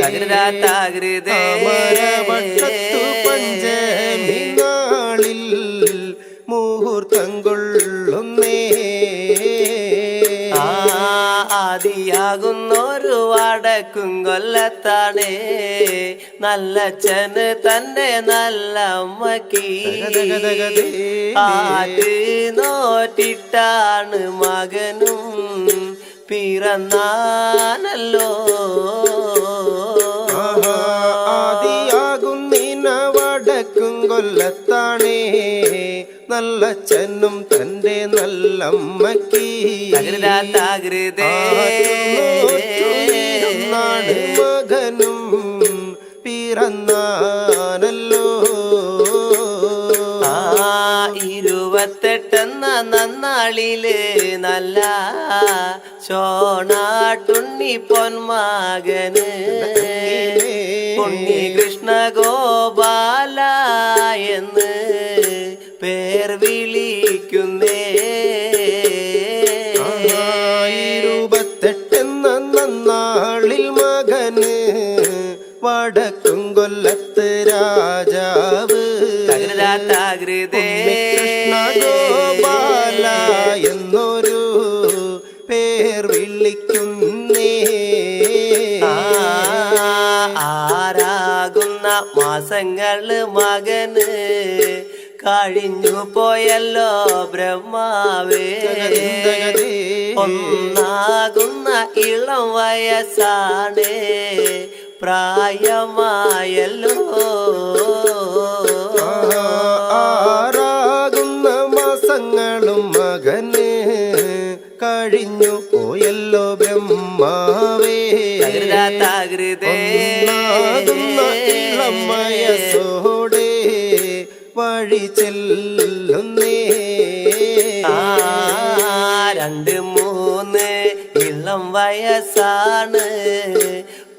തകൃതാകൃതേ അമരവട്ടത്തു പഞ്ചമി നാളിൽ മുഹൂർത്തം കൊള്ളുന്നേ ആദിയാകുന്നൊരു വടക്കും കൊല്ലത്താണേ. നല്ലച്ഛന് തന്റെ നല്ല അമ്മയ്ക്ക്. ആത് നോറ്റിട്ടാണ് മകനും പിറന്നാനല്ലോ. നല്ല ചെന്നും തന്റെ നല്ലമ്മക്ക് നാട് മകനും പിറന്നാനല്ലോ ഇരുപത്തെട്ടെന്ന നന്നാളിൽ നല്ല ചോണാട്ടുണ്ണി പൊന്മകന്. ഉണ്ണി കൃഷ്ണ ഗോപാല എന്ന്. പേർ വിളിക്കുന്നേ. ഇരുപത്തെട്ടെന്ന നന്നാളിൽ മകന് വടക്കും കൊല്ലത്ത് രാജാവ്. കൃഷ്ണ ഗോപാല എന്നൊരു പേർ വിളിക്കുന്നേ. ആരാകുന്ന മാസങ്ങൾ മകന്? കഴിഞ്ഞു പോയല്ലോ ബ്രഹ്മാവേ. ഒന്നാകുന്ന ഇളം വയസ്സാണ്. പ്രായമായല്ലോ. ആറാകുന്ന മാസങ്ങളും മകന്. കഴിഞ്ഞു പോയല്ലോ ബ്രഹ്മാവേ. തകൃതാ ഇളം വയസ്സോടെ വഴി ചെല്ലുന്നേ. രണ്ട് മൂന്ന് ഇളം വയസ്സാണ്.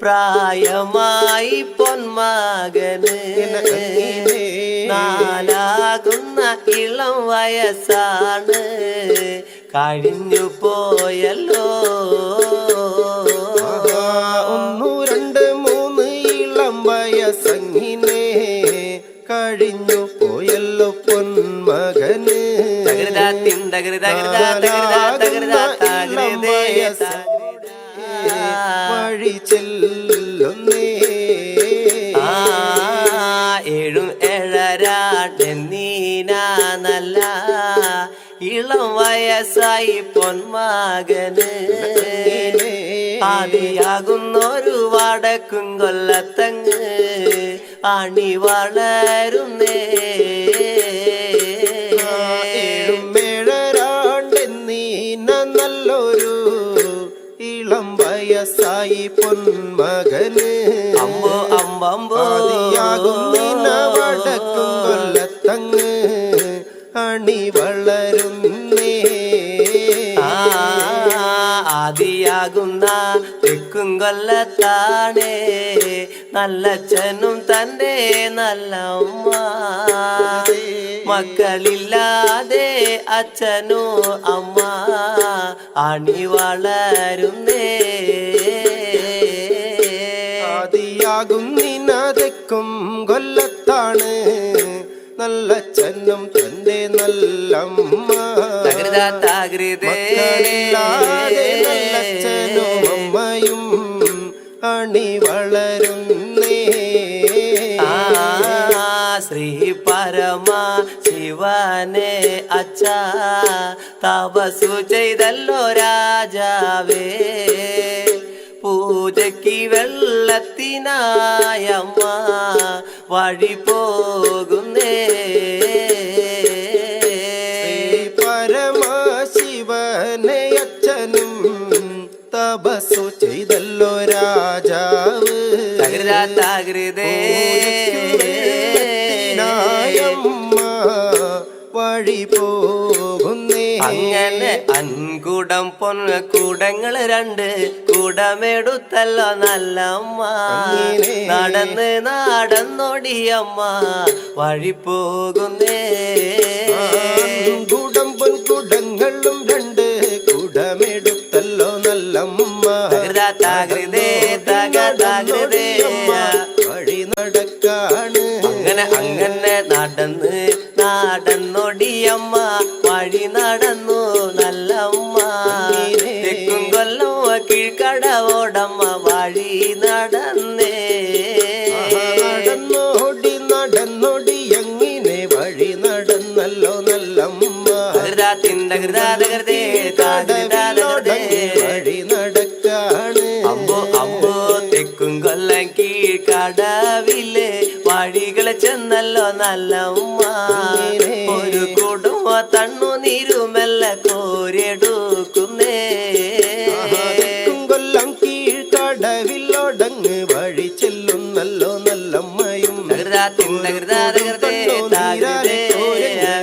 പ്രായമായി പൊന്മകന്. നാലാകുന്ന ഇളം വയസ്സാണ്. കഴിഞ്ഞു പോയല്ലോ. വഴി ചെല്ലുന്നേ. ഏഴും ഏഴരാണ്ടെന്നീന നല്ല ഇളം വയസ്സായി പൊന്മകന്. ആദിയാകുന്നൊരു വടക്കും കൊല്ലത്തങ്ങ് അണി വളരുന്നേ. വയസ്സായി പൊന്മകന് അമ്പോ അമ്പമ്പോ ആദിയാകും തെക്കും കൊല്ലത്താണേ നല്ലച്ഛനും തന്റെ നല്ല ഉമ്മ. മക്കളില്ലാതെ അച്ഛനോ അമ്മ. അണി വളരുന്നേ. ആദിയാകും നിനതെക്കും കൊല്ലത്താണ്. നല്ല ചെന്നും തന്റെ നല്ലമ്മ തകൃതാ തകൃതേ. നല്ലച്ഛനും അമ്മയും അണി വളരുന്നേ. ശ്രീ പരമ ശിവനെ അച്ഛ തപസു ചെയ്തല്ലോ രാജാവേ. പൂജയ്ക്ക് വെള്ളത്തിനായമ്മ വഴി പോകുന്നേ. പരമശിവനെ അച്ഛനും തപസ്സു ചെയ്തല്ലോ രാജാവ് നായമ്മ വഴി പോകുന്നേ. അങ്ങനെ അൻകുടം പൊന്ന കൂടങ്ങൾ രണ്ട് കൂടമെടുത്തല്ലോ നല്ല അമ്മ അങ്ങനെ. നടന്ന് നാടന്നോടിയമ്മ വഴി പോകുന്നേ. നടന്നൊടിയമ്മ വഴി നടന്നു നല്ലമ്മ. തെക്കും കൊല്ലം കീഴ്ക്കടവോടമ്മ വഴി നടന്നേ. നടന്നോടി നടന്നോടി എങ്ങനെ വഴി നടന്നല്ലോ നല്ലമ്മ. വഴി നടക്കാണ്. അമ്പോ അമ്പോ തെക്കും കൊല്ലം കീഴ്ക്കടവില്ലേ വഴികളെ ചെന്നല്ലോ നല്ല ഉമ്മ ഒരു കുടുംബ തണ്ണു നീരുമെല്ല കോരെടുക്കുന്നേ കൊല്ലം കീഴ്ക്കടവിലൊടങ്ങ് വഴി ചെല്ലുന്നല്ലോ നല്ലമ്മയും.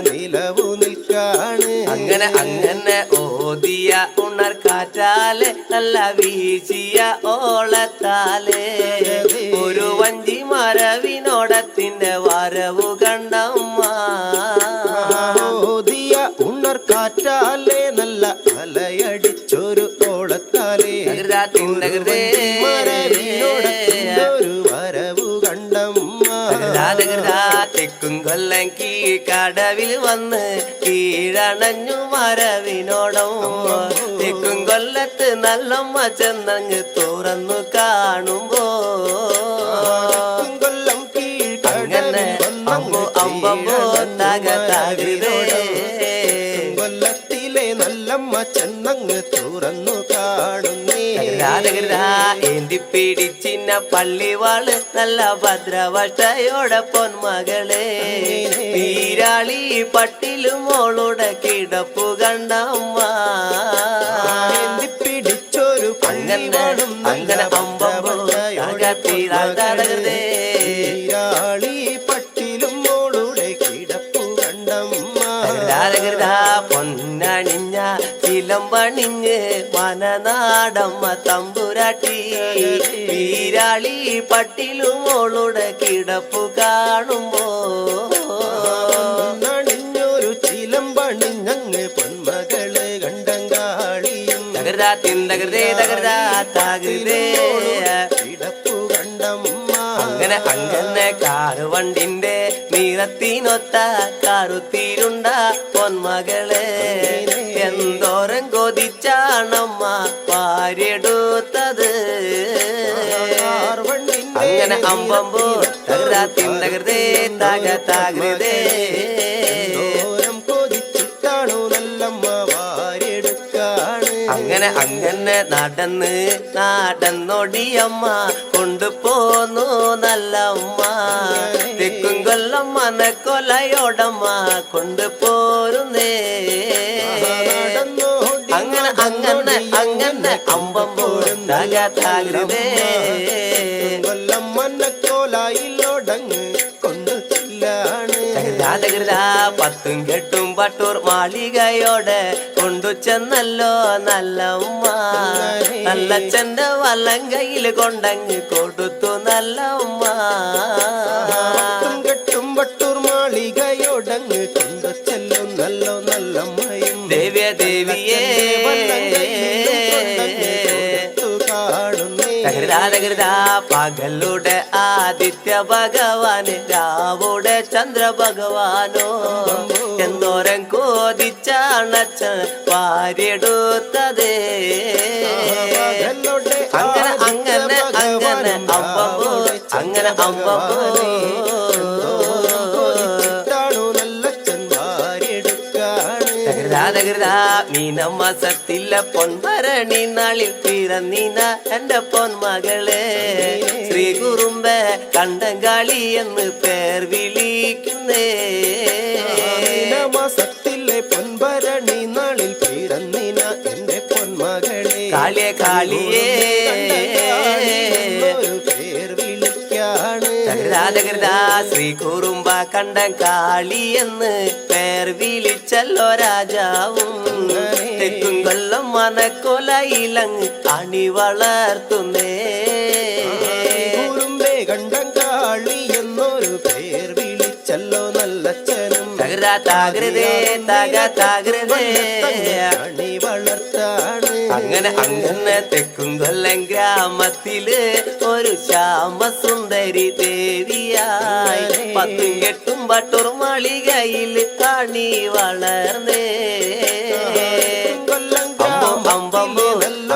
നിലവു നിൽക്കാണ്. അങ്ങനെ അങ്ങനെ ഓതിയ ഉണർ കാറ്റാലെ നല്ല വീശിയ ഓളത്താലെ. ഒരു വഞ്ചി മരവിനോടത്തിന്റെ വരവു കണ്ടമ്മ ഓതിയ ഉണർ കാറ്റാലേ നല്ല അലയടിച്ചൊരു ഓളത്താലേ. ഒരു വരവു കണ്ടും കൊല്ലം കീ കീഴ്ക്കടവിൽ വന്ന് കീഴണഞ്ഞു മരവിനോടും. തെക്കും കൊല്ലത്ത് നല്ലമ്മ ചെന്നങ്ങ് തുറന്നു കാണുമ്പോ. കൊല്ലം അങ്ങനെ അമ്പോ അമ്പമ്പോ തക ചെന്നങ്ങ് തുറന്നു കാണുന്നേ ഏന്തി പിടിച്ചിന്ന പള്ളിവാൾ നല്ല ഭദ്രവട്ടയോടെ പൊന്മകളെ. ഈരാളി പട്ടിലും മോളുടെ കിടപ്പു കണ്ടമ്മ. എന്തി പിടിച്ചൊരു പള്ളിവാളും അങ്ങനെ അമ്പമ്പോ തകൃതേ ചിലമ്പണിഞ്ഞ് മനനാടമ്മ തമ്പുരാട്ടി. വീരാളി പട്ടിലും ഓളുടെ കിടപ്പു കാണുമ്പോ. നടിഞ്ഞൊരു ചിലമ്പണിഞ്ഞങ്ങ് പൊന്മകൾ കണ്ടങ്കാളിയും തകൃതാ തിന്തകൃതേ തകൃതാ താകൃതേ. കിടപ്പു കണ്ടമ്മ. അങ്ങനെ അങ്ങനെ കാറ് വണ്ടിന്റെ നിറത്തിനൊത്ത കറുത്തിരുണ്ട പൊന്മകളെ എന്തോരം കൊതിച്ചാണമ്മ പാരെടുത്തത്. അങ്ങനെ അമ്പമ്പോ തകർത്തിൻ തകൃതേ തകർത്താകൃതേ. അങ്ങനെ അങ്ങനെ നടന്ന് നടന്നൊടിയമ്മ കൊണ്ടുപോന്നു നല്ല ഉമ്മ തെക്കും കൊല്ലം മനക്കൊലയോടമ്മ കൊണ്ടുപോരുന്നേ. അങ്ങനെ അങ്ങനെ അങ്ങനെ അമ്പം താകൃതേ കൊല്ലം മന്നക്കോലായിലൊടങ്ങ് കൊണ്ടു ചെല്ലാണ് തകൃതാ പത്തും കെട്ടും പട്ടൂർ മാളികയോടെ കൊണ്ടു ചെന്നല്ലോ നല്ല ഉമ്മ. നല്ല ചെന്റെ വലം കയ്യിൽ കൊണ്ടങ്ങ് കൊടുത്തു നല്ല ഉമ്മ. പട്ടും കെട്ടും പട്ടൂർ മാളികയോടങ്ങ് കൊണ്ടു ചെല്ലും നല്ലോ നല്ലമ്മയും ദേവ്യ ദേവിയേ. തകൃതാ പകലുടെ ആദിത്യ ഭഗവാന് രാവുടെ ചന്ദ്ര ഭഗവാനോ. എന്തോരം കോതിച്ചാണച്ച വാരിയെടുത്തതേ. അങ്ങനെ അങ്ങനെ അങ്ങനെ അമ്പമ്പോ അങ്ങനെ അമ്പമ്പോ തകൃതാ തകൃതാ മീനമാസത്തില്ല പൊൻഭരണി നാളിൽ പിറന്നീന എന്റെ പൊന്മകളെ. ശ്രീ കുറുമ്പ കണ്ടങ്കാളി എന്ന് പേർ വിളിക്കുന്നേ. മാസത്തിലെ പൊൻഭരണി നാളിൽ പിറന്നിന എന്റെ പൊന്മകളെ. കാളിയെ കാളിയേ. തകൃതാ ശ്രീ കുറുമ്പ കണ്ടം കാളി എന്ന് പേർ വിളിച്ചല്ലോ രാജാവും. തെക്കും കൊല്ലം മനക്കൊലയിലങ്ങ് അണി വളർത്തുന്നേ. കുറുമ്പേ കണ്ടം കാളി എന്നൊരു പേർ വിളിച്ചല്ലോ നല്ലച്ഛനും. തകൃതാ താകൃതേ തക താകൃതേ. അണി വളർത്താണ് അങ്ങനെ അങ്ങനെ തെക്കും കൊല്ലം ഗ്രാമത്തിൽ ഒരു ശ്യാമസുന്ദരി ദേവിയായി. പത്തും കെട്ടും പട്ടൂർ മാളികയിൽ കാണി വളർന്നേ.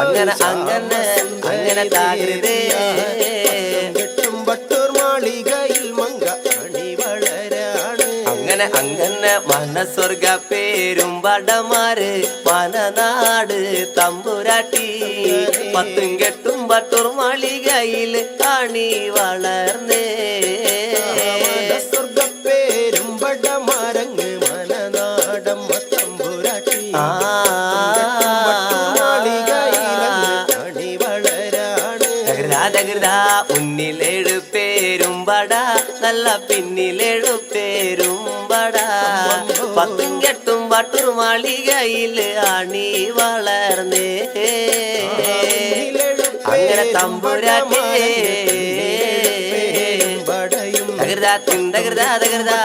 അങ്ങനെ അങ്ങനെ അങ്ങനെ താകരുതേ. അങ്ങനെ അങ്ങനെ മനസ്വർഗ പേരും വടമാര് വനനാട് തമ്പുരാട്ടി. പത്തും കെട്ടും പട്ടൂർ മാളികയിൽ കാണി വളർന്നേ. സ്വർഗ പേരും മനനാടം മുന്നിലേഴു പേരും വട നല്ല പിന്നിലേഴു പേരും വട പത്തും കെട്ടും വട്ടൂർ മാളികയിൽ അണി വളർന്നേ അങ്ങനെ തമ്പുരാട്ടേ തകൃതാ തിന്തകൃതാ തകൃതാ